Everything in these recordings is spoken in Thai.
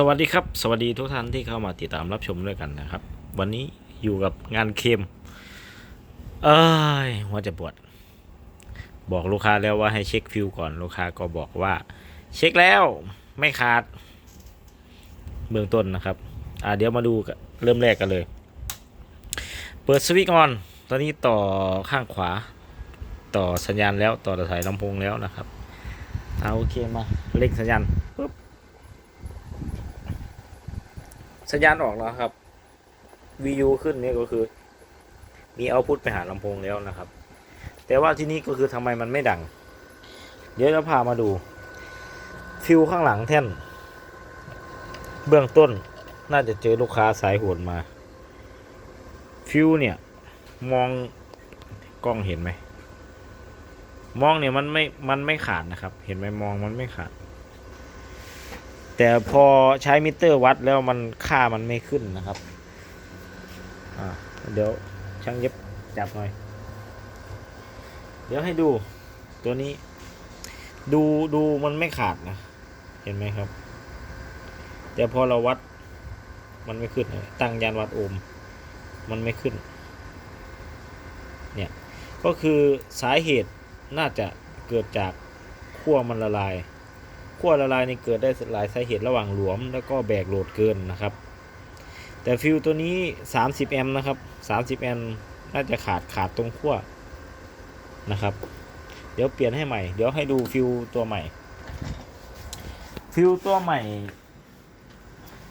สวัสดีครับ สวัสดีทุกท่านที่เข้ามาติดตามรับชมด้วยกันนะครับ วันนี้อยู่กับงานเคมเอ้ยหัวจะปวด บอกลูกค้าแล้วว่าให้เช็คฟิวก่อนลูกค้าก็บอกว่า เช็คแล้วไม่ขาด เบื้องต้นนะครับ อ่าเดี๋ยวมาดูเริ่มแรกกันเลย เปิดสวิตช์ออน ตอนนี้ต่อข้างขวา ต่อสัญญาณแล้วต่อสายลำโพงแล้วนะครับเอาโอเคมาเล่งสัญญาณปุ๊บ สัญญาณออกแล้วครับ VU ขึ้นนี่ก็คือ มีเอาพุทไปหาลำโพงแล้วนะครับ แต่ว่าที่นี่ก็คือทำไมมันไม่ดัง เดี๋ยวจะพามาดู ฟิวข้างหลังแท่น เบื้องต้นน่าจะเจอลูกค้าสายโหดมา ฟิวเนี่ย มองกล้องเห็นไหม มองเนี่ยมันไม่ มันไม่ขาดนะครับ เห็นไหมมองมันไม่ขาด แต่พอใช้มิเตอร์วัดแล้วมันค่ามันไม่ขึ้นนะครับอ่าเดี๋ยวช่างเย็บจับหน่อย เดี๋ยวให้ดูตัวนี้ ดูดูมันไม่ขาดนะ เห็นไหมครับ แต่พอเราวัด มันไม่ขึ้น ตั้งยานวัดโอห์มมันไม่ขึ้น เนี่ย ก็คือสาเหตุน่าจะเกิดจากขั้วมันละลาย ขั้วละลายในเกิดได้หลายสาเหตุระหว่างหลวม แล้วก็แบกโหลดเกินนะครับ แต่ฟิวตัวนี้ 30 แอมป์นะครับ 30 แอมป์น่าจะขาดขาดตรงขั้วนะครับ เดี๋ยวเปลี่ยนให้ใหม่ เดี๋ยวให้ดูฟิวตัวใหม่ ฟิวตัวใหม่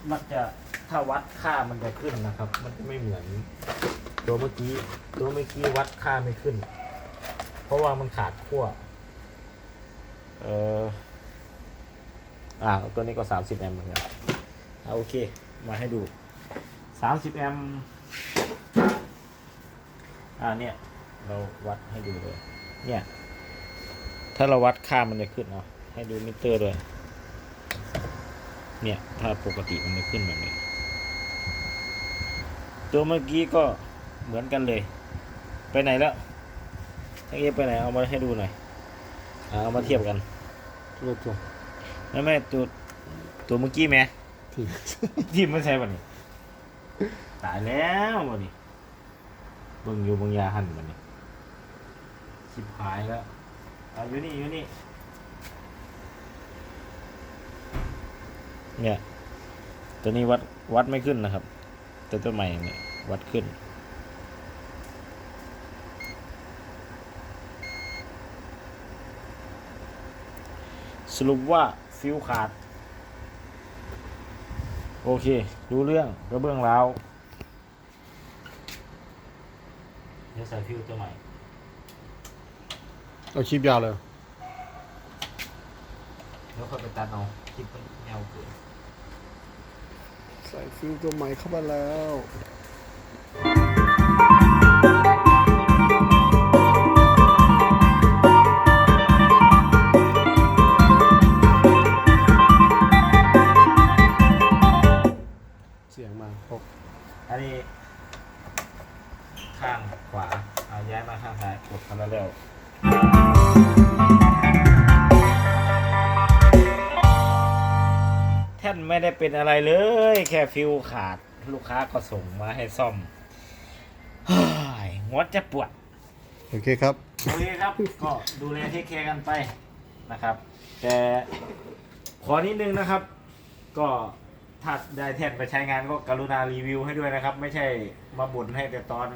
มันจะถ้าวัดค่ามันจะขึ้นนะครับ มันจะไม่เหมือน ตัวเมื่อกี้ ตัวเมื่อกี้วัดค่าไม่ขึ้น เพราะว่ามันขาดขั้ว เออ อ่าตัวนี้ก็ 30 แอมป์เหมือนกันอ่าโอเค มาให้ดู 30 แอมป์อ่าเนี่ย เราวัดให้ดูเลย เนี่ย ถ้าเราวัดค่ามันจะขึ้นเนาะให้ดูมิเตอร์ด้วย เนี่ย ถ้าปกติมันจะขึ้นแบบนี้ ตัวเมื่อกี้ก็เหมือนกันเลย ไปไหนแล้วทั้งเอไปไหน เอามาให้ดูหน่อย เอามาเทียบกันรูปตัว ไม่ไม่ตัวตัวเมื่อกี้ไหมที่ที่มันใช่ป่ะนี่ตายแล้ววันนี้เบิ่งอยู่เบางยาหันมันนี่ชิบหายแล้วอะอยู่นี่อยู่นี่เนี่ยตัวนี้วัดวัดไม่ขึ้นนะครับ แต่ตัวใหม่เนี่ยวัดขึ้นสรุปว่า ฟิวขาด โอเค รู้เรื่องกระเบื้องร้าวเดี๋ยวใส่ฟิวตัวใหม่ เอาคลิปยาวเลย แล้วค่อยไปตัดเอาคลิปมันแนวเกิน ใส่ฟิลตัวใหม่เข้ามาแล้ว ข้างขวาเอาย้ายมาข้างซ้ายกดคันละเร็วแท่นไม่ได้เป็นอะไรเลย แค่ฟิวขาดลูกค้าก็ส่งมาให้ซ่อมเฮ้ยหัวจะปวด โอเคครับ โอเคครับ ก็ดูแลเทคแคร์กันไปนะครับ แต่ขอนิดนึงนะครับ ก็ถ้าได้แท่นไปใช้งานก็กรุณารีวิวให้ด้วยนะครับ ไม่ใช่มาบ่นให้แต่ตอน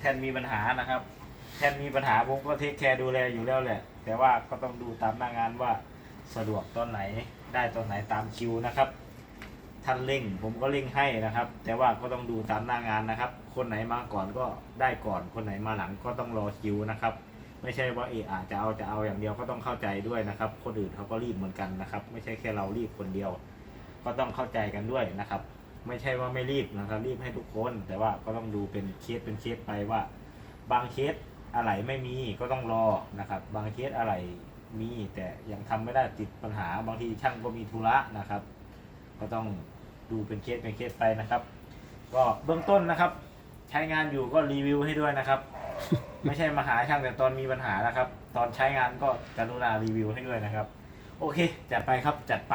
แทนมีปัญหานะครับ แทนมีปัญหาผมก็เทคแคร์ดูแลอยู่แล้วแหละ แต่ว่าก็ต้องดูตามหน้างานว่าสะดวกตอนไหนได้ตอนไหนตามคิวนะครับท่านเร่งผมก็เร่งให้นะครับ แต่ว่าก็ต้องดูตามหน้างานนะครับ คนไหนมาก่อนก็ได้ก่อน คนไหนมาหลังก็ต้องรอคิวนะครับ ไม่ใช่ว่าเอออาจจะเอาจะเอาอย่างเดียวก็ต้องเข้าใจด้วยนะครับ คนอื่นเขาก็รีบเหมือนกันนะครับ ไม่ใช่แค่เรารีบคนเดียว ก็ต้องเข้าใจกันด้วยนะครับ ไม่ใช่ว่าไม่รีบนะครับรีบให้ทุกคน แต่ว่าก็ต้องดูเป็นเคสเป็นเคสไปว่า บางเคสอะไรไม่มีก็ต้องรอนะครับ บางเคสอะไรมีแต่ยังทำไม่ได้ติดปัญหา บางทีช่างก็มีธุระนะครับ ก็ต้องดูเป็นเคสเป็นเคสไปนะครับ ก็เบื้องต้นนะครับ ใช้งานอยู่ก็รีวิวให้ด้วยนะครับ ไม่ใช่มาหาช่างแต่ตอนมีปัญหานะครับ ตอนใช้งานก็กรุณารีวิวให้ด้วยนะครับ โอเค จัดไปครับจัดไป